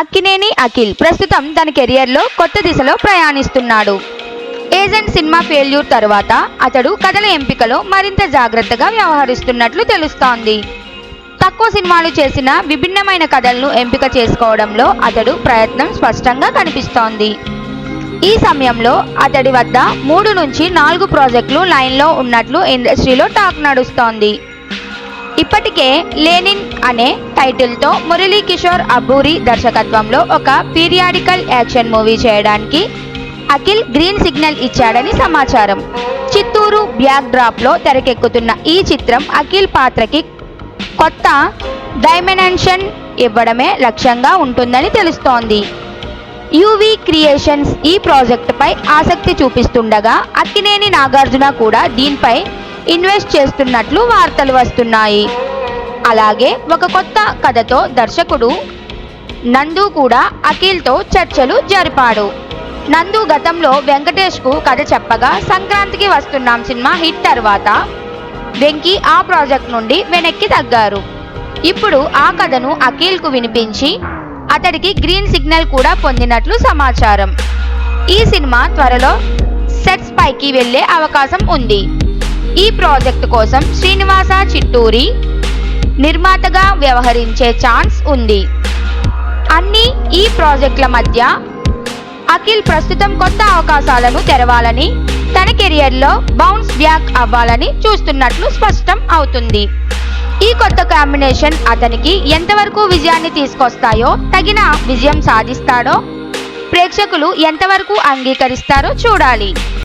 అక్కినేని అఖిల్ ప్రస్తుతం తన కెరియర్లో కొత్త దిశలో ప్రయాణిస్తున్నాడు. ఏజెంట్ సినిమా ఫెయిల్యూర్ తరువాత అతడు కథల ఎంపికలో మరింత జాగ్రత్తగా వ్యవహరిస్తున్నట్లు తెలుస్తోంది. తక్కువ సినిమాలు చేసిన విభిన్నమైన కథలను ఎంపిక చేసుకోవడంలో అతడు ప్రయత్నం స్పష్టంగా కనిపిస్తోంది. ఈ సమయంలో అతడి వద్ద మూడు నుంచి నాలుగు ప్రాజెక్టులు లైన్లో ఉన్నట్లు ఇండస్ట్రీలో టాక్ నడుస్తోంది. ఇప్పటికే లేనిన్ అనే టైటిల్తో మురళీ కిషోర్ అబ్బూరి దర్శకత్వంలో ఒక పీరియాడికల్ యాక్షన్ మూవీ చేయడానికి అఖిల్ గ్రీన్ సిగ్నల్ ఇచ్చాడని సమాచారం. చిత్తూరు బ్యాక్ డ్రాప్లో తెరకెక్కుతున్న ఈ చిత్రం అఖిల్ పాత్రకి కొత్త డైమెన్షన్ ఇవ్వడమే లక్ష్యంగా ఉంటుందని తెలుస్తోంది. యూవీ క్రియేషన్స్ ఈ ప్రాజెక్టుపై ఆసక్తి చూపిస్తుండగా అక్కినేని నాగార్జున కూడా దీనిపై ఇన్వెస్ట్ చేస్తున్నట్లు వార్తలు వస్తున్నాయి. అలాగే ఒక కొత్త కథతో దర్శకుడు నందు కూడా అఖిల్తో చర్చలు జరిపాడు. నందు గతంలో వెంకటేష్కు కథ చెప్పగా సంక్రాంతికి వస్తున్నాం సినిమా హిట్ తర్వాత వెంకీ ఆ ప్రాజెక్ట్ నుండి వెనక్కి తగ్గారు. ఇప్పుడు ఆ కథను అఖిల్కు వినిపించి అతడికి గ్రీన్ సిగ్నల్ కూడా పొందినట్లు సమాచారం. ఈ సినిమా త్వరలో సెట్స్ పైకి వెళ్ళే అవకాశం ఉంది. ఈ ప్రాజెక్ట్ కోసం శ్రీనివాస చిట్టూరి నిర్మాతగా వ్యవహరించే ఛాన్స్ ఉంది. అన్ని ఈ ప్రాజెక్టుల మధ్య అఖిల్ ప్రస్తుతం కొత్త అవకాశాలను తెరవాలని తన కెరియర్లో బౌన్స్ బ్యాక్ అవ్వాలని చూస్తున్నట్లు స్పష్టం అవుతుంది. ఈ కొత్త కాంబినేషన్ అతనికి ఎంతవరకు విజయాన్ని తీసుకొస్తాయో తగిన విజయం సాధిస్తాడో ప్రేక్షకులు ఎంతవరకు అంగీకరిస్తారో చూడాలి.